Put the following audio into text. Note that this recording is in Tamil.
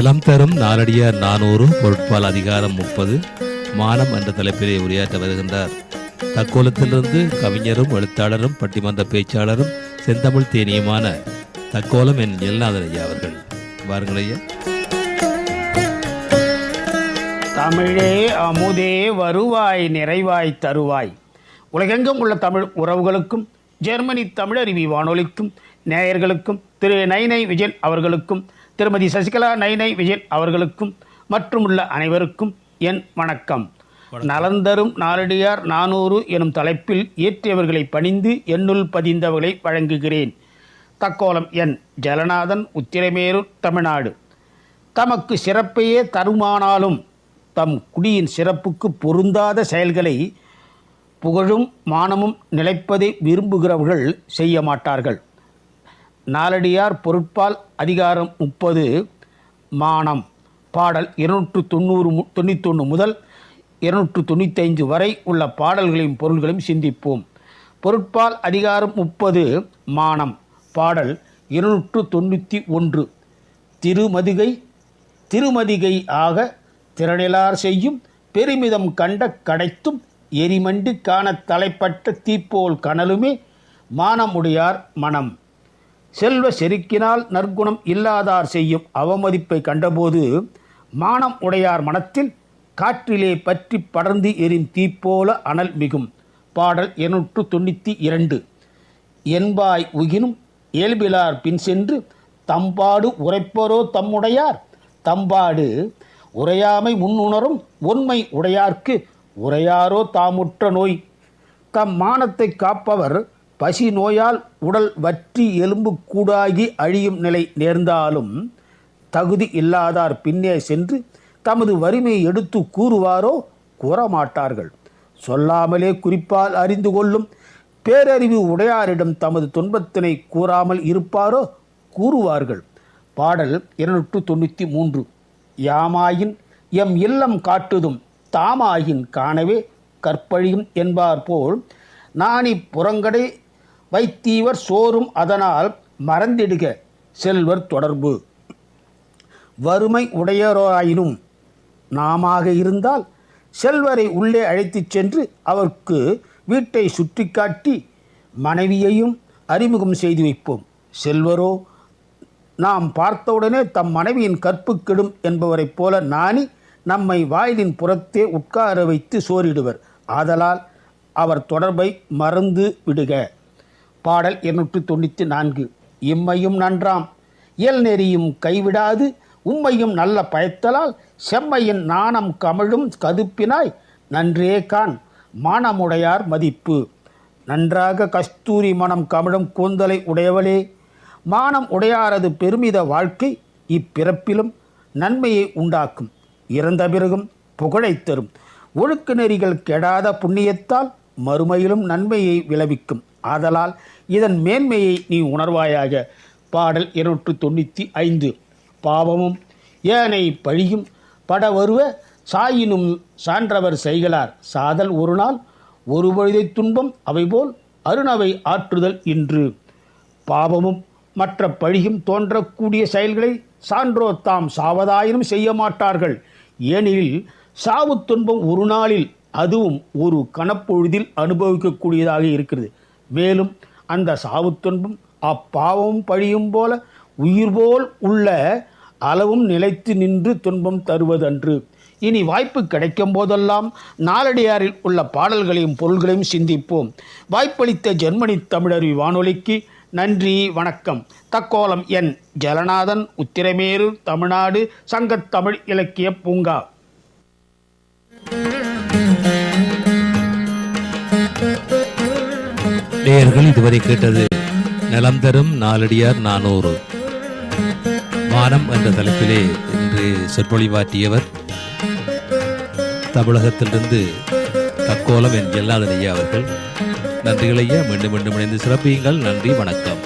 நிலம் தரும் நாலடியார் நானூறு பொருட்பால் அதிகாரம் முப்பது. மானம் என்ற தலைப்பிலே உரையாற்ற வருகின்றார். தக்கோலத்திலிருந்து கவிஞரும் எழுத்தாளரும் பட்டிமன்ற பேச்சாளரும் செந்தமிழ் தேனியுமான தக்கோலம் என் எல்நாதன் ஐயா அவர்கள். வாருங்கள் ஐயா. தமிழே அமுதே வருவாய் நிறைவாய் தருவாய். உலகெங்கும் உள்ள தமிழ் உறவுகளுக்கும் ஜெர்மனி தமிழருவி வானொலிக்கும் நேயர்களுக்கும் திரு நைனை விஜயன் அவர்களுக்கும் திருமதி சசிகலா நைனை விஜயன் அவர்களுக்கும் மற்றும் உள்ள அனைவருக்கும் என் வணக்கம். நலந்தரும் நாளடியார் நானூறு எனும் தலைப்பில் இயற்றியவர்களை பணிந்து என்னுள் பதிந்தவர்களை வழங்குகிறேன். தக்கோலம் என் ஜலநாதன் உத்திரமேரூர் தமிழ்நாடு. தமக்கு சிறப்பையே தருமானாலும் தம் குடியின் சிறப்புக்கு பொருந்தாத செயல்களை புகழும் மானமும் நிலைப்பதை விரும்புகிறவர்கள் செய்ய மாட்டார்கள். நாலடியார் பொருட்பால் அதிகாரம் முப்பது மானம். பாடல் இருநூற்று தொண்ணூறு மு- தொண்ணூத்தொன்று முதல் இருநூற்று தொண்ணூத்தைந்து வரை உள்ள பாடல்களையும் பொருள்களையும் சிந்திப்போம். பொருட்பால் அதிகாரம் முப்பது மானம். பாடல் இருநூற்று தொண்ணூற்றி ஒன்று. திருமதிகை திருமதிகை ஆக திரணிலார் செய்யும் பெருமிதம் கண்ட கடைத்தும் எரிமண்டி காண தலைப்பட்ட தீப்போல் கனலுமே மானமுடையார் மனம். செல்வ செருக்கினால் நற்குணம் இல்லாதார் செய்யும் அவமதிப்பை கண்டபோது மானம் உடையார் மனத்தில் காற்றிலே பற்றி படர்ந்து எரியும் தீப்போல அனல் மிகும். பாடல் இருநூற்று தொண்ணூற்றி இரண்டு. என்பாய் உகினும் இயல்பிலார் பின் சென்று தம்பாடு உரைப்பரோ தம்முடையார்? தம்பாடு உரையாமை முன்னுணரும் உண்மை உடையார்க்கு உரையாரோ தாமுற்ற நோய்? தம் மானத்தை காப்பவர் பசி நோயால் உடல் வற்றி எலும்பு கூடாகி அழியும் நிலை நேர்ந்தாலும் தகுதி இல்லாதார் பின்னே சென்று தமது வறுமையை எடுத்து கூறுவாரோ கூறமாட்டார்கள். சொல்லாமலே குறிப்பால் அறிந்து கொள்ளும் பேரறிவு உடையாரிடம் தமது துன்பத்தினை கூறாமல் இருப்பாரோ கூறுவார்கள். பாடல் இருநூற்று தொண்ணூற்றி மூன்று. யாமாயின் எம் இல்லம் காட்டுதும் தாமாயின் காணவே கற்பழியும் என்பார் போல் நாணி புறங்கடை வைத்தீவர் சோறும் அதனால் மறந்திடுக செல்வர் தொடர்பு. வறுமை உடையரோராயினும் நாமாக இருந்தால் செல்வரை உள்ளே அழைத்துச் சென்று அவருக்கு வீட்டை சுற்றி காட்டி மனைவியையும் அறிமுகம் செய்து வைப்போம். செல்வரோ நாம் பார்த்தவுடனே தம் மனைவியின் கற்பு கெடும் என்பவரைப் போல நாணி நம்மை வாயிலின் புறத்தே உட்கார வைத்து சோறிடுவர். ஆதலால் அவர் தொடர்பை மறந்து விடுக. பாடல் இருநூற்று தொண்ணூற்றி நான்கு. இம்மையும் நன்றாம். இயல் நெறியும் கைவிடாது. உம்மையும் நல்ல பயத்தலால் செம்மையின் நாணம் கமிழும் கதுப்பினாய். நன்றே கான். மானமுடையார் மதிப்பு. நன்றாக கஸ்தூரி மனம் கமிழும் கூந்தலை உடையவளே. மானம் உடையாரது பெருமித வாழ்க்கை இப்பிறப்பிலும் நன்மையை உண்டாக்கும். இறந்த பிறகும் புகழை தரும். ஒழுக்க நெறிகள் கெடாத புண்ணியத்தால் மறுமையிலும் நன்மையை விளைவிக்கும். ஆதலால் இதன் மேன்மையை நீ உணர்வாயாக. பாடல் இருநூற்று தொண்ணூற்றி ஐந்து. பாவமும் ஏனை பழியும் பட வருவ சாயினும் சான்றவர் செய்களார். சாதல் ஒரு நாள் ஒரு பொழுதை துன்பம் அவைபோல் அருணவை ஆற்றுதல் இன்று. பாவமும் மற்ற பழியும் தோன்றக்கூடிய செயல்களை சான்றோர் தாம் சாவதாயினும் செய்ய மாட்டார்கள் ஏனெனில் சாவு துன்பம் ஒரு நாளில் அதுவும் ஒரு கணப்பொழுதில் அனுபவிக்கக்கூடியதாக இருக்கிறது. மேலும் அந்த சாவு துன்பம் அப்பாவமும் பழியும் போல உயிர் போல் உள்ள அளவும் நிலைத்து நின்று துன்பம் தருவதன்று. இனி வாய்ப்பு கிடைக்கும் போதெல்லாம் நாலடியாரில் உள்ள பாடல்களையும் பொருள்களையும் சிந்திப்போம். வாய்ப்பளித்த ஜெர்மனி தமிழருவி வானொலிக்கு நன்றி வணக்கம். தக்கோலம் என் ஜலநாதன் உத்திரமேரு தமிழ்நாடு சங்கத்தமிழ் இலக்கிய பூங்கா. நேயர்கள் இதுவரை கேட்டது நிலம் தரும் நாலடியார் நானூறு. மானம் என்ற தலைப்பிலே இன்று சொற்பொழிவாற்றியவர் தமிழகத்திலிருந்து தக்கோலம் என் ஜெல்லாதன் ஐயா அவர்கள். நன்றிகள் ஐயா மீண்டும் மீண்டும் இணைந்து சிறப்பியுங்கள். நன்றி வணக்கம்.